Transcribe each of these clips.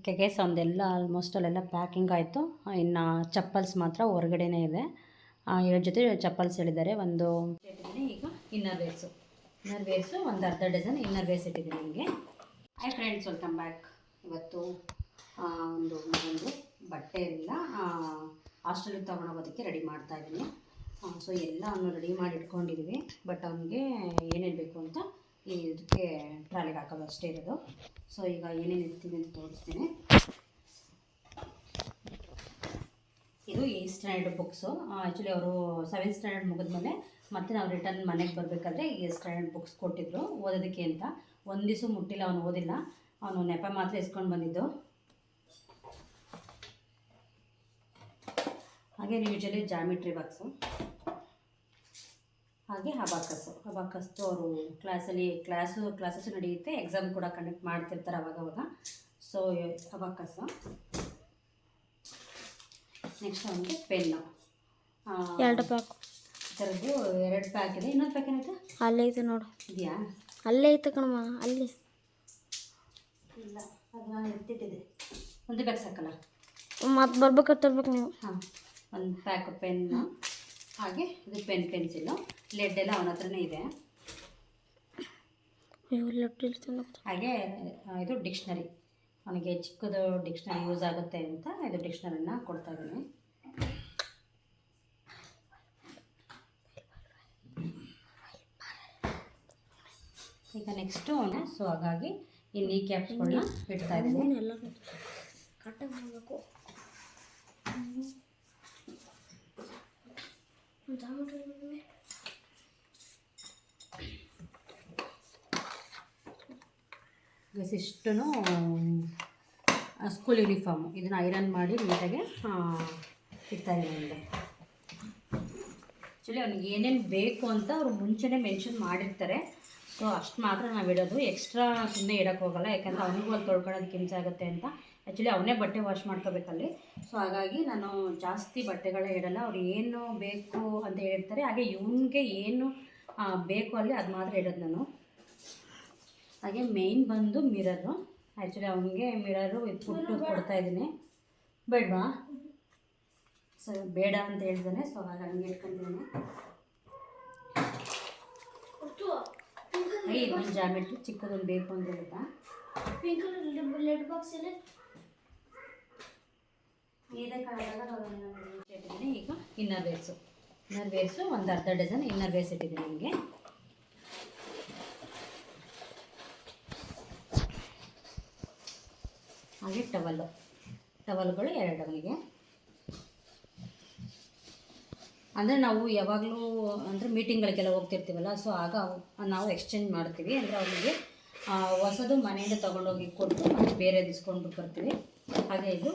Okay guys ಒಂದೆಲ್ಲ almost ಅಲ್ಲೆಲ್ಲ packing ಆಯಿತು. ಇನ್ನು ಚಪ್ಪಲ್ಸ್ ಮಾತ್ರ ಹೊರಗಡೆನೇ ಇದೆ. ಎರಡು ಜೊತೆ ಚಪ್ಪಲ್ಸ್ ಹೇಳಿದ್ದಾರೆ. ಒಂದು ಈಗ ಇನ್ನರ್ ವೇರ್ಸು ಇನ್ನರ್ ವೇರ್ಸು ಒಂದು ಅರ್ಧ ಡಜನ್ ಇನ್ನರ್ ವೇರ್ಸ್ ಇಟ್ಟಿದ್ದೀನಿ ನಿಮಗೆ. ಐ ಫ್ರೆಂಡ್ಸ್ ವೆಲ್ಕಮ್ ಬ್ಯಾಕ್ ಇವತ್ತು ಒಂದು ಒಂದು ಬಟ್ಟೆ ಎಲ್ಲ ಹಾಸ್ಟೆಲಿಗೆ ತೊಗೊಂಡೋಗೋದಕ್ಕೆ ರೆಡಿ ಮಾಡ್ತಾ ಇದ್ದೀನಿ. ಸೊ ಎಲ್ಲ ಅವನು ರೆಡಿ ಮಾಡಿ ಇಟ್ಕೊಂಡಿದ್ದೀವಿ ಬಟ್ ಅವನಿಗೆ ಏನೇನು ಬೇಕು ಅಂತ ಈ ಇದಕ್ಕೆ ಟ್ರಾಲಿಗೆ ಹಾಕೋದು ಅಷ್ಟೇ ಇರೋದು. ಸೊ ಈಗ ಏನೇನು ಇರ್ತೀನಿ ಅಂತ ತೋರಿಸ್ತೀನಿ. ಇದು ಈ ಸ್ಟ್ಯಾಂಡರ್ಡ್ ಬುಕ್ಸು ಆ್ಯಕ್ಚುಲಿ ಅವರು ಸೆವೆಂತ್ ಸ್ಟ್ಯಾಂಡರ್ಡ್ ಮುಗಿದ್ಮೇಲೆ ಮತ್ತೆ ನಾವು ರಿಟರ್ನ್ ಮನೆಗೆ ಬರಬೇಕಾದ್ರೆ ಈ ಸ್ಟ್ಯಾಂಡರ್ಡ್ ಬುಕ್ಸ್ ಕೊಟ್ಟಿದ್ರು. ಓದೋದಕ್ಕೆ ಅಂತ. ಒಂದು ಮುಟ್ಟಿಲ್ಲ ಅವನು ಓದಿಲ್ಲ. ಅವನು ನೆಪ ಮಾತ್ರ ಇಸ್ಕೊಂಡು ಬಂದಿದ್ದು. ಹಾಗೆ ಯೂಶಲಿ ಜಾಮಿಟ್ರಿ ಬಾಕ್ಸು ಹಾಗೆ ಹಬಾಕಸ್ಸು ಹಬಾಕಸ್ತು ಅವರು ಕ್ಲಾಸಲ್ಲಿ ಕ್ಲಾಸು ಕ್ಲಾಸಸ್ ನಡೆಯುತ್ತೆ ಎಕ್ಸಾಮ್ ಕೂಡ ಕಂಡಕ್ಟ್ ಮಾಡ್ತಿರ್ತಾರೆ ಅವಾಗವಾಗ ಸೊ ಹಬಾಕಸ್ಸು ನೆಕ್ಸ್ಟ್ ಅವನಿಗೆ ಪೆನ್ನು. ಎರಡು ಪ್ಯಾಕ್ ಥರದ್ದು ಎರಡು ಪ್ಯಾಕ್ ಇದೆ. ಇನ್ನೊಂದು ಪ್ಯಾಕ್ ಏನೈತೆ ಅಲ್ಲೇ ಐತೆ ನೋಡು. ಇದೆಯಾ? ಅಲ್ಲೇ ಐತೆ ಕಣಮ್ಮ ಅಲ್ಲಿ. ಇಲ್ಲ ಅದು ನಾನು ಎತ್ತಿಟ್ಟಿದೆ ಒಂದು ಪ್ಯಾಕ್ ಸಾಕಲ್ಲ? ಮತ್ತೆ ಬರ್ಬೇಕಾದ್ರೆ ತರ್ಬೇಕು ನೀವು. ಹಾಂ ಒಂದು ಪ್ಯಾಕ್ ಪೆನ್ನು. ಹಾಗೆ ಇದು ಪೆನ್ ಪೆನ್ಸಿಲ್ಲು ಲೆಡ್ ಎಲ್ಲ ಅವನ ಹತ್ರನೇ ಇದೆ. ಇಲ್ಲಿ ಹಾಗೆ ಇದು ಡಿಕ್ಷ್ನರಿ ಅವನಿಗೆ ಚಿಕ್ಕದು ಡಿಕ್ಷ್ನರಿ ಯೂಸ್ ಆಗುತ್ತೆ ಅಂತ ಇದು ಡಿಕ್ಷ್ನರಿನ ಕೊಡ್ತಾ ಇದ್ದೀನಿ. ಈಗ ನೆಕ್ಸ್ಟು ಅವನು ಸೊ ಹಾಗಾಗಿ ಈ ನೀ ಕ್ಯಾಪ್ಸ್ಗಳನ್ನ ಇಡ್ತಾ ಇದ್ದೀನಿ. ಎಲ್ಲ ಕರೆಕ್ಟಾಗಿ ಮಾಡಬೇಕು. ಇಷ್ಟು ಸ್ಕೂಲ್ ಯೂನಿಫಾರ್ಮು ಇದನ್ನು ಐರನ್ ಮಾಡಿ ನೀಟಾಗಿ ಇರ್ತಾರೆ ಅವನಿಗೆ ಆ್ಯಕ್ಚುಲಿ ಅವ್ನಿಗೆ ಏನೇನು ಬೇಕು ಅಂತ ಅವರು ಮುಂಚೆನೇ ಮೆನ್ಷನ್ ಮಾಡಿರ್ತಾರೆ. ಸೊ ಅಷ್ಟು ಮಾತ್ರ ನಾವು ಇಡೋದು. ಎಕ್ಸ್ಟ್ರಾ ಸುಮ್ಮನೆ ಇಡೋಕ್ಕೆ ಹೋಗಲ್ಲ, ಯಾಕಂದರೆ ಅವನಿಗೂ ಅಲ್ಲಿ ತೊಳ್ಕೊಳ್ಳೋದಕ್ಕೆ ಹಿಂಸೆ ಆಗುತ್ತೆ ಅಂತ. ಆ್ಯಕ್ಚುಲಿ ಅವನೇ ಬಟ್ಟೆ ವಾಶ್ ಮಾಡ್ಕೋಬೇಕಲ್ಲಿ. ಸೊ ಹಾಗಾಗಿ ನಾನು ಜಾಸ್ತಿ ಬಟ್ಟೆಗಳೇ ಇಡಲ್ಲ. ಅವ್ರು ಏನು ಬೇಕು ಅಂತ ಹೇಳ್ತಾರೆ. ಹಾಗೆ ಇವನಿಗೆ ಏನು ಬೇಕು ಅಲ್ಲಿ ಅದು ಮಾತ್ರ ಇಡೋದು ನಾನು. ಹಾಗೆ ಮೇಯ್ನ್ ಬಂದು ಮಿರರು ಆ್ಯಕ್ಚುಲಿ ಅವನಿಗೆ ಮಿರರು ಫುಟ್ಟು ಕೊಡ್ತಾ ಇದ್ದೀನಿ. ಬೇಡವಾ? ಸೊ ಬೇಡ ಅಂತ ಹೇಳ್ತಾನೆ. ಸೊ ಹಾಗಾಗಿ ಹಂಗೆ ಇಟ್ಕೊಂಡಿದ್ದೀನಿ. ಐ ಇದೊಂದು ಜಾಮೆಟ್ರಿ ಚಿಕ್ಕದೊಂದು ಬೇಕು ಅಂತ ಪಿಂಕ್ ಲೆಡ್ ಬಾಕ್ಸ್ ಎಲ್ಲ ಇದೆ ಇಟ್ಟಿದ್ದೀನಿ ಈಗ ಇನ್ನರ್ ವೇರ್ಸು ಇನ್ನರ್ ವೇರ್ಸು ಒಂದು ಅರ್ಧ ಡಜನ್ ಇನ್ನರ್ ವೇರ್ಸ್ ಇಟ್ಟಿದ್ದೀನಿ ನಿಮಗೆ ಹಾಗೆ ಟವಲ್ಲು ಟವಲ್ಗಳು ಎರಡು ಅವನಿಗೆ. ಅಂದರೆ ನಾವು ಯಾವಾಗಲೂ, ಅಂದರೆ ಮೀಟಿಂಗ್ಗಳಿಗೆಲ್ಲ ಹೋಗ್ತಿರ್ತೀವಲ್ಲ ಸೊ ಆಗ ನಾವು ಎಕ್ಸ್ಚೇಂಜ್ ಮಾಡ್ತೀವಿ. ಅಂದರೆ ಅವರಿಗೆ ಹೊಸದು ಮನೆಯಿಂದ ತೊಗೊಂಡೋಗಿ ಕೊಟ್ಟು ಮತ್ತು ಬೇರೆ ಇಸ್ಕೊಂಡು ಬರ್ತೀವಿ. ಹಾಗೆ ಇದು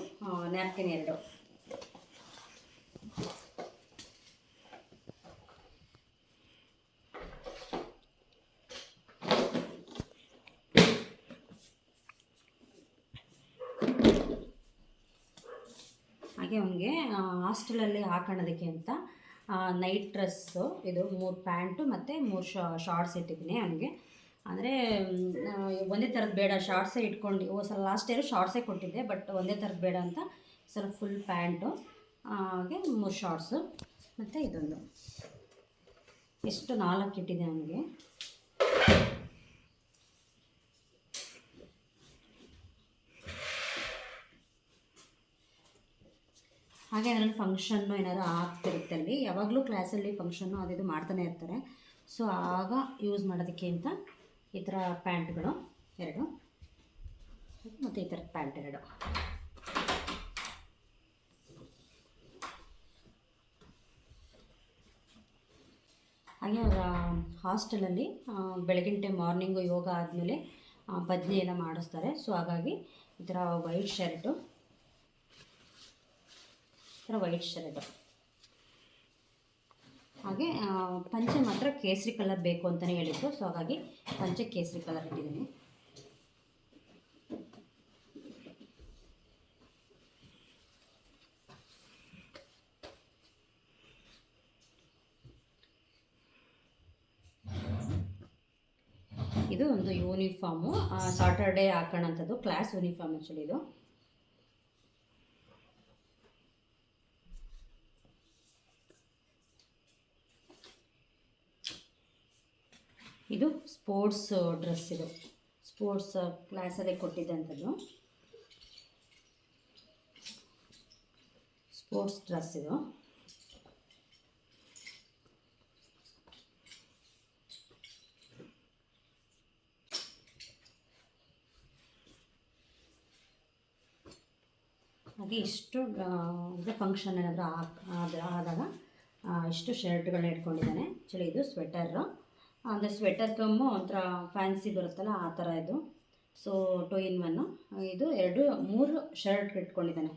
ನ್ಯಾಪ್ಕಿನ್ ಎರಡು. ಹಾಗೆ ಅವನಿಗೆ ಹಾಸ್ಟೆಲಲ್ಲಿ ಹಾಕೊಳ್ಳೋದಕ್ಕೆ ಅಂತ ನೈಟ್ ಡ್ರೆಸ್ಸು ಇದು ಮೂರು ಪ್ಯಾಂಟು ಮತ್ತು ಮೂರು ಶಾರ್ಟ್ಸ್ ಇಟ್ಟಿದ್ದೀನಿ ಹಂಗೆ ಅಂದರೆ ಒಂದೇ ಥರದ್ದು ಬೇಡ ಶಾರ್ಟ್ಸೇ ಇಟ್ಕೊಂಡು, ಓ ಸಲ ಲಾಸ್ಟ್ ಇಯರ್ ಶಾರ್ಟ್ಸೇ ಕೊಟ್ಟಿದ್ದೆ ಬಟ್ ಒಂದೇ ಥರದ್ದು ಬೇಡ ಅಂತ ಸ್ವಲ್ಪ ಫುಲ್ ಪ್ಯಾಂಟು ಹಾಗೆ ಮೂರು ಶಾರ್ಟ್ಸು ಮತ್ತು ಇದೊಂದು. ಎಷ್ಟು ನಾಲ್ಕು ಇಟ್ಟಿದೆ ಅವನಿಗೆ. ಹಾಗೆ ಅದರಲ್ಲಿ ಫಂಕ್ಷನ್ನು ಏನಾದರೂ ಆಗ್ತಿರುತ್ತೆ ಅಲ್ಲಿ. ಯಾವಾಗಲೂ ಕ್ಲಾಸಲ್ಲಿ ಫಂಕ್ಷನ್ನು ಅದು ಇದು ಮಾಡ್ತಾನೆ ಇರ್ತಾರೆ. ಸೊ ಆಗ ಯೂಸ್ ಮಾಡೋದಕ್ಕೆ ಅಂತ ಈ ಥರ ಪ್ಯಾಂಟ್ಗಳು ಎರಡು. ಮತ್ತು ಈ ಥರದ ಪ್ಯಾಂಟ್ ಎರಡು. ಹಾಗೆ ಅವರ ಹಾಸ್ಟೆಲಲ್ಲಿ ಬೆಳಗಿನ ಟೈಮ್ ಮಾರ್ನಿಂಗು ಯೋಗ ಆದಮೇಲೆ ಭಜನೆ ಎಲ್ಲ ಮಾಡಿಸ್ತಾರೆ. ಸೊ ಹಾಗಾಗಿ ಈ ಥರ ವೈಟ್ ಶರ್ಟು ವೈಟ್ ಶರ್ಟ್ ಹಾಗೆ ಪಂಚೆ ಮಾತ್ರ ಕೇಸರಿ ಕಲರ್ ಬೇಕು ಅಂತಲೇ ಹೇಳಿದ್ರು. ಸೊ ಹಾಗಾಗಿ ಪಂಚೆ ಕೇಸರಿ ಕಲರ್ ಇಟ್ಟಿದ್ದೀನಿ. ಇದು ಒಂದು ಯೂನಿಫಾರ್ಮು ಸಾಟರ್ಡೇ ಹಾಕೋಣಂಥದ್ದು. ಕ್ಲಾಸ್ ಯೂನಿಫಾರ್ಮ್ ಆ್ಯಕ್ಚುಲಿ ಇದು. ಇದು ಸ್ಪೋರ್ಟ್ಸ್ ಡ್ರೆಸ್ ಇದು. ಸ್ಪೋರ್ಟ್ಸ್ ಕ್ಲಾಸಲ್ಲೇ ಕೊಟ್ಟಿದ್ದಂಥದ್ದು. ಸ್ಪೋರ್ಟ್ಸ್ ಡ್ರೆಸ್ ಇದು. ಹಾಗೆ ಇಷ್ಟು ಅಂದರೆ ಫಂಕ್ಷನ್ ಏನಾದರೂ ಆದ ಆದಾಗ ಇಷ್ಟು ಶರ್ಟ್ಗಳನ್ನ ಇಟ್ಕೊಂಡಿದ್ದಾನೆ. ಆ್ಯಕ್ಚುಲಿ ಇದು ಸ್ವೆಟರು ಅಂದರೆ ಸ್ವೆಟರ್ ಕಮ್ಮು ಒಂಥರ ಫ್ಯಾನ್ಸಿ ಬರುತ್ತಲ್ಲ ಆ ಥರ ಇದು. ಸೊ ಟು ಇನ್ ಒನ್ನು ಇದು ಎರಡು, ಮೂರು ಶರ್ಟ್ ಇಟ್ಕೊಂಡಿದ್ದಾನೆ.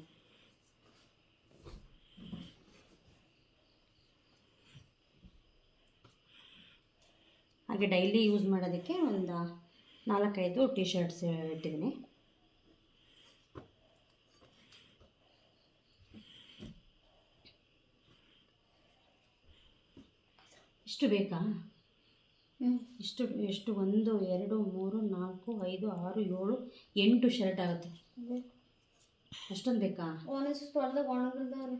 ಹಾಗೆ ಡೈಲಿ ಯೂಸ್ ಮಾಡೋದಕ್ಕೆ ಒಂದು ನಾಲ್ಕೈದು ಟಿ ಶರ್ಟ್ಸ್ ಇಟ್ಟಿದ್ದೀನಿ. ಇಷ್ಟು ಬೇಕಾ? ಇಷ್ಟು ಎಷ್ಟು? ಒಂದು ಎರಡು ಮೂರು ನಾಲ್ಕು ಐದು ಆರು ಏಳು ಎಂಟು ಶರ್ಟ್ ಆಗುತ್ತೆ. ಅಷ್ಟೊಂದು ಬೇಕಾ? ಒಂದೊಂದು ಒಣಗಿರ್ದಾವ್ರಿ.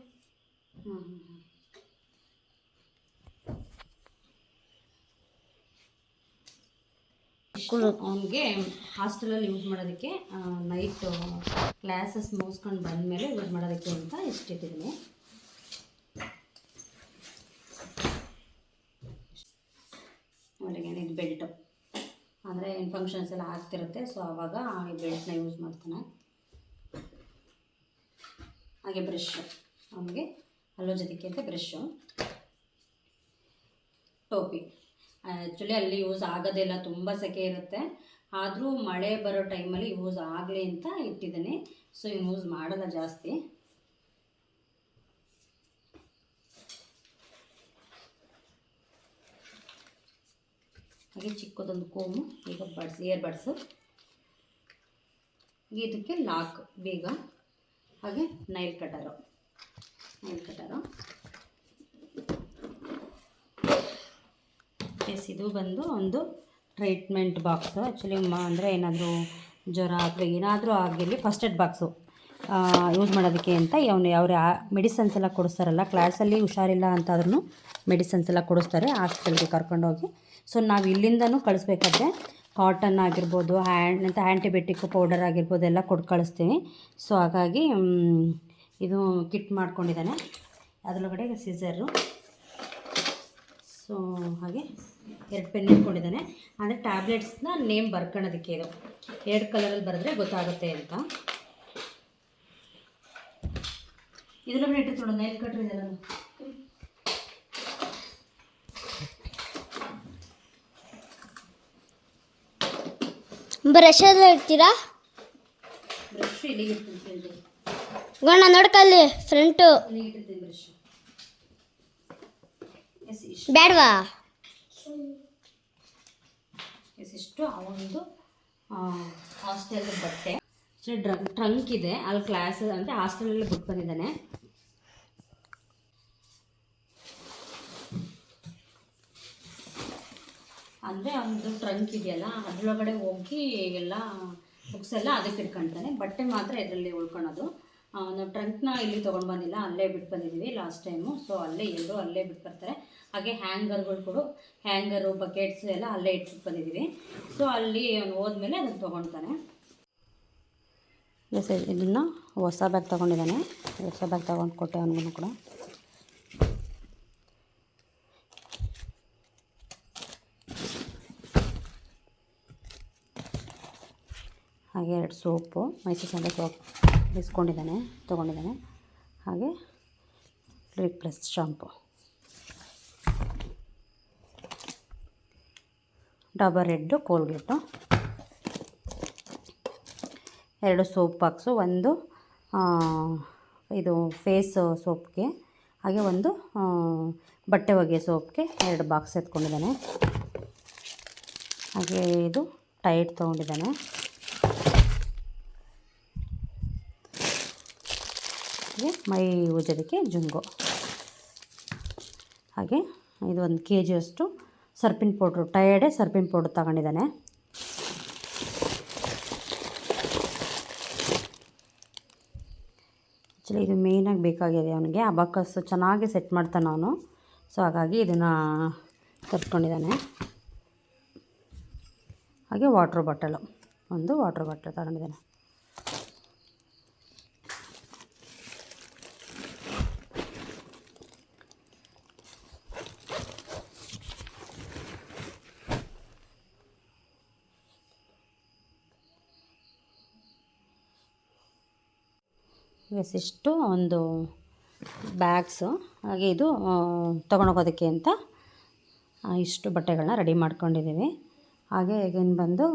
ಹ್ಞೂ ಹ್ಞೂ ಅವನಿಗೆ ಹಾಸ್ಟೆಲಲ್ಲಿ ಯೂಸ್ ಮಾಡೋದಕ್ಕೆ ನೈಟ್ ಕ್ಲಾಸಸ್ ಮುಗಿಸ್ಕೊಂಡು ಬಂದಮೇಲೆ ಯೂಸ್ ಮಾಡೋದಕ್ಕೆ ಅಂತ ಇಷ್ಟಿಟ್ಟಿದ್ದೀನಿ ಅವಳಿಗೆ ಇದು ಬೆಲ್ಟು ಅಂದರೆ ಎಲ್ಲ ಆಗ್ತಿರುತ್ತೆ. ಸೊ ಆವಾಗ ಈ ಬೆಲ್ಟ್ನ ಯೂಸ್ ಮಾಡ್ತಾನೆ. ಹಾಗೆ ಬ್ರಷ್ ಅವನಿಗೆ ಅಲ್ಲೋ ಜೊತೆಗೆ ಅಂತ ಬ್ರಷ್ಷು ಟೋಪಿ. ಆ್ಯಕ್ಚುಲಿ ಅಲ್ಲಿ ಯೂಸ್ ಆಗೋದಿಲ್ಲ ತುಂಬ ಸೆಕೆ ಇರುತ್ತೆ. ಆದರೂ ಮಳೆ ಬರೋ ಟೈಮಲ್ಲಿ ಯೂಸ್ ಆಗಲಿ ಅಂತ ಇಟ್ಟಿದ್ದೀನಿ. ಸೊ ಇವ್ನು ಯೂಸ್ ಮಾಡಲ್ಲ ಜಾಸ್ತಿ. ಹಾಗೆ ಚಿಕ್ಕದೊಂದು ಕೋಮು, ಈಗ ಬಡ್ಸ್ ಇಯರ್ ಬಡ್ಸು. ಇದಕ್ಕೆ ಲಾಕ್ ಬೇಗ, ಹಾಗೆ nail cutter nail cutter S ಇದು ಬಂದು ಒಂದು ಟ್ರೀಟ್ಮೆಂಟ್ ಬಾಕ್ಸು ಆ್ಯಕ್ಚುಲಿ ಅಂದರೆ ಏನಾದರೂ ಜ್ವರ ಅಥವಾ ಏನಾದರೂ ಆಗಿರಲಿ ಫಸ್ಟ್ ಏಡ್ ಬಾಕ್ಸು ಯೂಸ್ ಮಾಡೋದಕ್ಕೆ ಅಂತ ಅವನು ಯಾವ ಮೆಡಿಸನ್ಸ್ ಎಲ್ಲ ಕೊಡಿಸ್ತಾರಲ್ಲ ಕ್ಲಾಸಲ್ಲಿ ಹುಷಾರಿಲ್ಲ ಅಂತಾದ್ರೂ ಮೆಡಿಸನ್ಸ್ ಎಲ್ಲ ಕೊಡಿಸ್ತಾರೆ ಹಾಸ್ಪಿಟಲ್ಗೆ ಕರ್ಕೊಂಡೋಗಿ ಸೊ ನಾವು ಇಲ್ಲಿಂದನೂ ಕಳಿಸ್ಬೇಕಾದ್ರೆ ಕಾಟನ್ ಆಗಿರ್ಬೋದು ಹ್ಯಾಂಡ್ ಅಂತ ಆ್ಯಂಟಿಬಯೋಟಿಕ್ ಪೌಡರ್ ಆಗಿರ್ಬೋದು ಎಲ್ಲ ಕೊಟ್ಟು ಕಳಿಸ್ತೀವಿ. ಸೊ ಹಾಗಾಗಿ ಇದು ಕಿಟ್ ಮಾಡ್ಕೊಂಡಿದ್ದಾನೆ. ಅದರೊಳಗಡೆ ಸೀಸರು ಸೊ ಹಾಗೆ ಎರಡು ಪೆನ್ ಇಟ್ಕೊಂಡಿದ್ದಾನೆ. ಅಂದರೆ ಟ್ಯಾಬ್ಲೆಟ್ಸ್ನ ನೇಮ್ ಬರ್ಕೊಳ್ಳೋದಕ್ಕೆ ಇದು. ಎರಡು ಕಲರಲ್ಲಿ ಬರೆದ್ರೆ ಗೊತ್ತಾಗುತ್ತೆ ಅಂತ. ಇದರೊಳಗೆ ಇಟ್ಟಿರ್ತಾಳೆ ನೈಲ್ ಕಟ್ರಿ ಇದೆಲ್ಲ ಬ್ರಷ್ ಎಲ್ಲ ಇಡ್ತೀರಾ? ಬ್ರಷ್ ಇಲ್ಲಿಗೆ ಇರ್ತೀನಿ ಕೇಳಿ ಗಣ್ಣ ನೋಡ್ಕಲ್ಲಿ ಫ್ರಂಟು ಇಲ್ಲಿಗೆ ಇಟ್ಟಿರ್ತೀನಿ ಬ್ರಷ್ ಎಸ್ ಇಷ್ಟು. ಬ್ಯಾಡ್ವಾ? ಎಸ್ ಇಷ್ಟು. ಅವನದು ಹಾಸ್ಟೆಲ್ ಬಟ್ಟೆ. ಟ್ರಂಕ್ ಇದೆ. ಅಲ್ಲಿ ಕ್ಲಾಸ್ ಅಂದರೆ ಹಾಸ್ಟೆಲಲ್ಲಿ ಬಿಟ್ಟು ಬಂದಿದ್ದಾನೆ. ಅಂದರೆ ಅವನದು ಟ್ರಂಕ್ ಇದೆಯಲ್ಲ, ಅದರೊಳಗಡೆ ಹೋಗಿ ಎಲ್ಲ ಬುಕ್ಸ್ ಎಲ್ಲ ಅದಕ್ಕೆ ಇಟ್ಕೊಳ್ತಾನೆ ಬಟ್ಟೆ ಮಾತ್ರ ಇದರಲ್ಲಿ ಉಳ್ಕೊಳೋದು. ನಾವು ಟ್ರಂಕ್ನ ಇಲ್ಲಿ ತೊಗೊಂಡು ಬಂದಿಲ್ಲ, ಅಲ್ಲೇ ಬಿಟ್ಟು ಬಂದಿದ್ದೀವಿ ಲಾಸ್ಟ್ ಟೈಮು ಸೊ ಅಲ್ಲೇ ಎಲ್ಲರೂ ಅಲ್ಲೇ ಬಿಟ್ಟು ಬರ್ತಾರೆ. ಹಾಗೆ ಹ್ಯಾಂಗರ್ಗಳು ಕೂಡ ಹ್ಯಾಂಗರು ಬಕೆಟ್ಸ್ ಎಲ್ಲ ಅಲ್ಲೇ ಇಟ್ಬಿಟ್ಟು ಬಂದಿದ್ದೀವಿ ಸೊ ಅಲ್ಲಿ ಅವ್ನು ಹೋದ್ಮೇಲೆ ಅದನ್ನು ತೊಗೊಳ್ತಾನೆ ಎಸ್ ಇದನ್ನು ಹೊಸ ಬ್ಯಾಗ್ ತೊಗೊಂಡಿದ್ದಾನೆ. ಹೊಸ ಬ್ಯಾಗ್ ತೊಗೊಂಡು ಕೊಟ್ಟೆ ಅವನಿಗೂ ಕೂಡ ಹಾಗೆ ಎರಡು ಸೋಪು, ಮೈಸೂರು ಸ್ಯಾಂಡಲ್ ಸೋಪ್ ಇಸ್ಕೊಂಡಿದ್ದಾನೆ ತೊಗೊಂಡಿದ್ದಾನೆ. ಹಾಗೆ lip plus shampoo. Dabur red, Colgate. ಎರಡು ಸೋಪ್ ಬಾಕ್ಸು, ಒಂದು ಇದು ಫೇಸ್ ಸೋಪ್ಗೆ, ಹಾಗೆ ಒಂದು ಬಟ್ಟೆ ಒಗೆಯೋ ಸೋಪ್ಗೆ ಎರಡು ಬಾಕ್ಸ್ ಎತ್ಕೊಂಡಿದ್ದಾನೆ. ಹಾಗೆ ಇದು ಟೈಟ್ ತೊಗೊಂಡಿದ್ದಾನೆ ಹಾಗೆ ಮೈ ಉಜ್ಜೋದಕ್ಕೆ ಜುಂಗು. ಹಾಗೆ ಇದು ಒಂದು ಕೆ ಜಿಯಷ್ಟು ಸರ್ಪಿನ ಪೌಡ್ರು ಟಯರ್ಡೇ ಸರ್ಪಿನ ಪೌಡ್ರ್ ತಗೊಂಡಿದ್ದಾನೆ. ಆ್ಯಕ್ಚುಲಿ ಇದು ಮೇಯ್ನಾಗಿ ಬೇಕಾಗಿದೆ ಅವನಿಗೆ. ಅಬಾಕಸ್ ಚೆನ್ನಾಗಿ ಸೆಟ್ ಮಾಡ್ತಾನೆ ಅವನು. ಸೊ ಹಾಗಾಗಿ ಇದನ್ನು ತರ್ಸ್ಕೊಂಡಿದ್ದಾನೆ. ಹಾಗೆ ವಾಟ್ರ್ ಬಾಟಲು ಒಂದು ವಾಟ್ರ್ ಬಾಟಲ್ ತಗೊಂಡಿದ್ದೇನೆ. ಇಷ್ಟು ಒಂದು ಬ್ಯಾಗ್ಸು ಹಾಗೆ ಇದು ತೊಗೊಂಡೋಗೋದಕ್ಕೆ ಅಂತ ಇಷ್ಟು ಬಟ್ಟೆಗಳನ್ನ ರೆಡಿ ಮಾಡ್ಕೊಂಡಿದ್ದೀವಿ. ಹಾಗೆ ಈಗಿನ ಬಂದು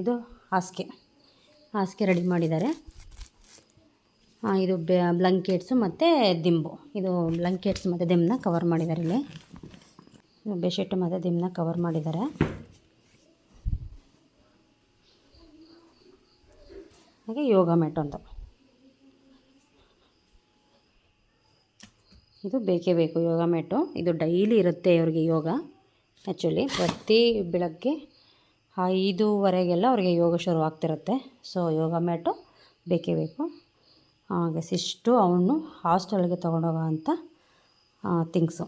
ಇದು ಹಾಸಿಗೆ. ಹಾಸಿಗೆ ರೆಡಿ ಮಾಡಿದ್ದಾರೆ. ಇದು ಬ್ಲಂಕೆಟ್ಸು ಮತ್ತು ದಿಂಬು. ಇದು ಬ್ಲಂಕೆಟ್ಸ್ ಮತ್ತು ದಿಂಬನ್ನ ಕವರ್ ಮಾಡಿದ್ದಾರೆ ಇಲ್ಲಿ. ಬೆಡ್ಶೀಟ್ ಮತ್ತು ದಿಂಬನ್ನ ಕವರ್ ಮಾಡಿದ್ದಾರೆ. ಹಾಗೆ ಯೋಗ ಮ್ಯಾಟ್ ಒಂದು ಇದು ಬೇಕೇ ಬೇಕು ಯೋಗ ಮ್ಯಾಟು. ಇದು ಡೈಲಿ ಇರುತ್ತೆ ಅವ್ರಿಗೆ ಯೋಗ. ಆ್ಯಕ್ಚುಲಿ ಪ್ರತಿ ಬೆಳಗ್ಗೆ ಐದೂವರೆಗೆಲ್ಲ ಅವ್ರಿಗೆ ಯೋಗ ಶುರು ಆಗ್ತಿರುತ್ತೆ ಸೊ ಯೋಗ ಮ್ಯಾಟು ಬೇಕೇ ಬೇಕು. ಹಾಗೆ ಇಷ್ಟು ಅವನು ಹಾಸ್ಟೆಲ್ಗೆ ತೊಗೊಂಡೋಗೋ ಅಂಥ ಥಿಂಗ್ಸು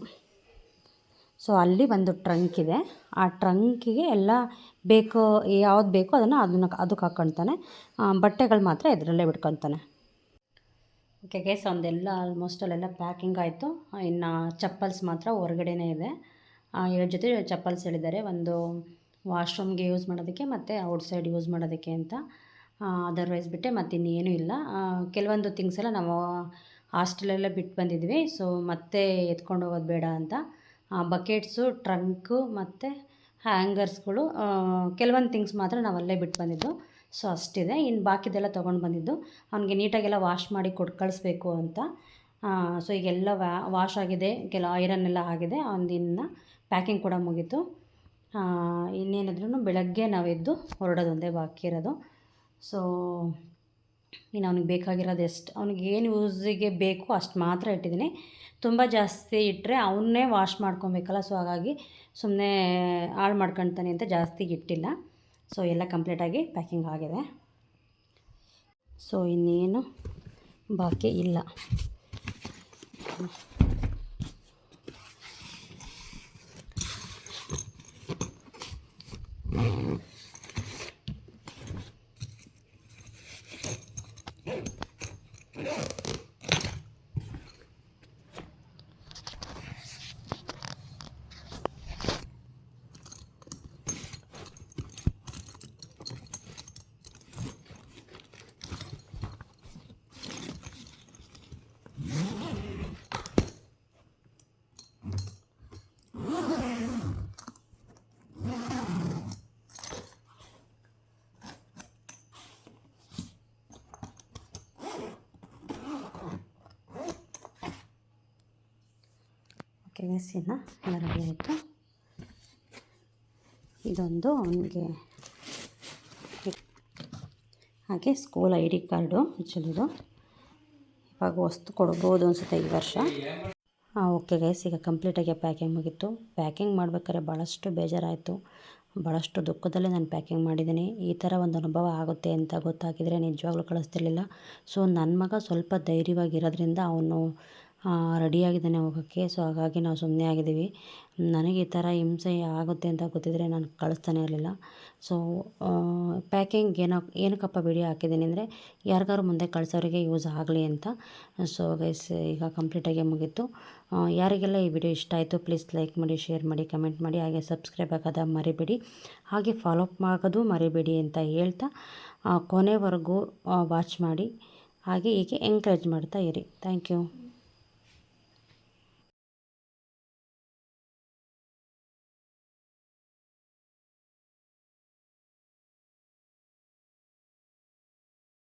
ಸೊ ಅಲ್ಲಿ ಒಂದು ಟ್ರಂಕ್ ಇದೆ. ಆ ಟ್ರಂಕಿಗೆ ಎಲ್ಲ ಬೇಕು, ಯಾವ್ದು ಬೇಕೋ ಅದನ್ನು ಅದನ್ನು ಅದಕ್ಕೆ ಹಾಕ್ಕೊಳ್ತಾನೆ. ಬಟ್ಟೆಗಳು ಮಾತ್ರ ಇದರಲ್ಲೇ ಬಿಟ್ಕೊತಾನೆ ಓಕೆ ಗೇಸ್ ಒಂದೆಲ್ಲ ಆಲ್ಮೋಸ್ಟ್ ಅಲ್ಲೆಲ್ಲ ಪ್ಯಾಕಿಂಗ್ ಆಯಿತು. ಇನ್ನು ಚಪ್ಪಲ್ಸ್ ಮಾತ್ರ ಹೊರಗಡೆನೇ ಇದೆ. ಎರಡು ಜೊತೆ ಚಪ್ಪಲ್ಸ್ ಹೇಳಿದ್ದಾರೆ. ಒಂದು ವಾಶ್ರೂಮ್ಗೆ ಯೂಸ್ ಮಾಡೋದಕ್ಕೆ ಮತ್ತು ಔಟ್ಸೈಡ್ ಯೂಸ್ ಮಾಡೋದಕ್ಕೆ ಅಂತ. ಅದರ್ವೈಸ್ ಬಿಟ್ಟೆ ಮತ್ತು ಇನ್ನೇನು ಇಲ್ಲ. ಕೆಲವೊಂದು ಥಿಂಗ್ಸ್ ಎಲ್ಲ ನಾವು ಹಾಸ್ಟೆಲಲ್ಲೇ ಬಿಟ್ಟು ಬಂದಿದ್ವಿ. ಸೊ ಮತ್ತೆ ಎತ್ಕೊಂಡು ಹೋಗೋದು ಬೇಡ ಅಂತ. ಬಕೆಟ್ಸು ಟ್ರಂಕು ಮತ್ತು ಹ್ಯಾಂಗರ್ಸ್ಗಳು ಕೆಲವೊಂದು ಥಿಂಗ್ಸ್ ಮಾತ್ರ ನಾವು ಅಲ್ಲೇ ಬಿಟ್ಟು ಬಂದಿದ್ದು. ಸೊ ಅಷ್ಟಿದೆ. ಇನ್ನು ಬಾಕಿದೆಲ್ಲ ತೊಗೊಂಡು ಬಂದಿದ್ದು. ಅವನಿಗೆ ನೀಟಾಗೆಲ್ಲ ವಾಶ್ ಮಾಡಿ ಕೊಟ್ಟು ಕಳಿಸ್ಬೇಕು ಅಂತ. ಸೊ ಈಗೆಲ್ಲ ವ್ಯಾ ವಾಶ್ ಆಗಿದೆ. ಕೆಲ ಐರನ್ ಎಲ್ಲ ಆಗಿದೆ. ಅವನಿನ್ನ ಪ್ಯಾಕಿಂಗ್ ಕೂಡ ಮುಗೀತು. ಇನ್ನೇನಿದ್ರೂ ಬೆಳಗ್ಗೆ ನಾವೆದ್ದು ಹೊರಡೋದೊಂದೇ ಬಾಕಿ ಇರೋದು. ಸೊ, ಇನ್ನು ಅವ್ನಿಗೆ ಬೇಕಾಗಿರೋದು ಎಷ್ಟು, ಅವ್ನಿಗೆ ಏನು ಯೂಸಿಗೆ ಬೇಕು ಅಷ್ಟು ಮಾತ್ರ ಇಟ್ಟಿದ್ದೀನಿ. ತುಂಬ ಜಾಸ್ತಿ ಇಟ್ಟರೆ ಅವನ್ನೇ ವಾಶ್ ಮಾಡ್ಕೊಬೇಕಲ್ಲ. ಸೊ ಹಾಗಾಗಿ ಸುಮ್ಮನೆ ಹಾಳು ಮಾಡ್ಕೊಳ್ತಾನೆ ಅಂತ ಜಾಸ್ತಿ ಇಟ್ಟಿಲ್ಲ. ಸೊ ಎಲ್ಲ ಕಂಪ್ಲೀಟಾಗಿ ಪ್ಯಾಕಿಂಗ್ ಆಗಿದೆ. ಸೊ ಇನ್ನೇನು ಬಾಕಿ ಇಲ್ಲ. ಎಲ್ಲ ರೆಡಿ ಆಯಿತು ಇದೊಂದು ಅವನಿಗೆ ಹಾಗೆ ಸ್ಕೂಲ್ ಐ ಡಿ ಕಾರ್ಡು ಆ್ಯಕ್ಚುಲಿದು ಇವಾಗ ವಸ್ತು ಕೊಡ್ಬೋದು ಅನಿಸುತ್ತೆ ಈ ವರ್ಷ. ಹಾಂ ಓಕೆ ಗೈಸ್ ಈಗ ಕಂಪ್ಲೀಟಾಗಿ ಪ್ಯಾಕಿಂಗ್ ಮುಗೀತು. ಪ್ಯಾಕಿಂಗ್ ಮಾಡ್ಬೇಕಾದ್ರೆ ಭಾಳಷ್ಟು ಬೇಜಾರಾಯಿತು. ಭಾಳಷ್ಟು ದುಃಖದಲ್ಲೇ ನಾನು ಪ್ಯಾಕಿಂಗ್ ಮಾಡಿದ್ದೀನಿ. ಈ ಥರ ಒಂದು ಅನುಭವ ಆಗುತ್ತೆ ಅಂತ ಗೊತ್ತಾಗಿದ್ರೆ ನಿಜವಾಗ್ಲೂ ಕಳಿಸ್ತಿರ್ಲಿಲ್ಲ. ಸೊ ನನ್ನ ಮಗ ಸ್ವಲ್ಪ ಧೈರ್ಯವಾಗಿರೋದ್ರಿಂದ ಅವನು ರೆಡಿಯಾಗಿದ್ದಾನೆ ಹೋಗೋಕ್ಕೆ. ಸೊ ಹಾಗಾಗಿ ನಾವು ಸುಮ್ಮನೆ ಆಗಿದ್ದೀವಿ. ನನಗೆ ಈ ಥರ ಹಿಂಸೆ ಆಗುತ್ತೆ ಅಂತ ಗೊತ್ತಿದ್ದರೆ ನಾನು ಕಳಿಸ್ತಾನೆ ಇರಲಿಲ್ಲ. ಸೊ ಪ್ಯಾಕಿಂಗ್ ಏನೋ, ಏನಕ್ಕಪ್ಪ ವಿಡಿಯೋ ಹಾಕಿದ್ದೀನಿ ಅಂದರೆ ಯಾರಿಗಾರು ಮುಂದೆ ಕಳ್ಸೋರಿಗೆ ಯೂಸ್ ಆಗಲಿ ಅಂತ. ಸೊ ಗೈಸ್ ಈಗ ಕಂಪ್ಲೀಟಾಗಿ ಮುಗೀತು. ಯಾರಿಗೆಲ್ಲ ಈ ವಿಡಿಯೋ ಇಷ್ಟ ಆಯಿತು ಪ್ಲೀಸ್ ಲೈಕ್ ಮಾಡಿ ಶೇರ್ ಮಾಡಿ ಕಮೆಂಟ್ ಮಾಡಿ, ಹಾಗೆ ಸಬ್ಸ್ಕ್ರೈಬ್ ಆಗೋದ ಮರಿಬೇಡಿ. ಹಾಗೆ ಫಾಲೋ ಅಪ್ ಆಗೋದು ಮರಿಬೇಡಿ ಅಂತ ಹೇಳ್ತಾ ಕೊನೆವರೆಗೂ ವಾಚ್ ಮಾಡಿ. ಹಾಗೆ ಹೀಗೆ ಎಂಕರೇಜ್ ಮಾಡ್ತಾ ಇರಿ. Thank you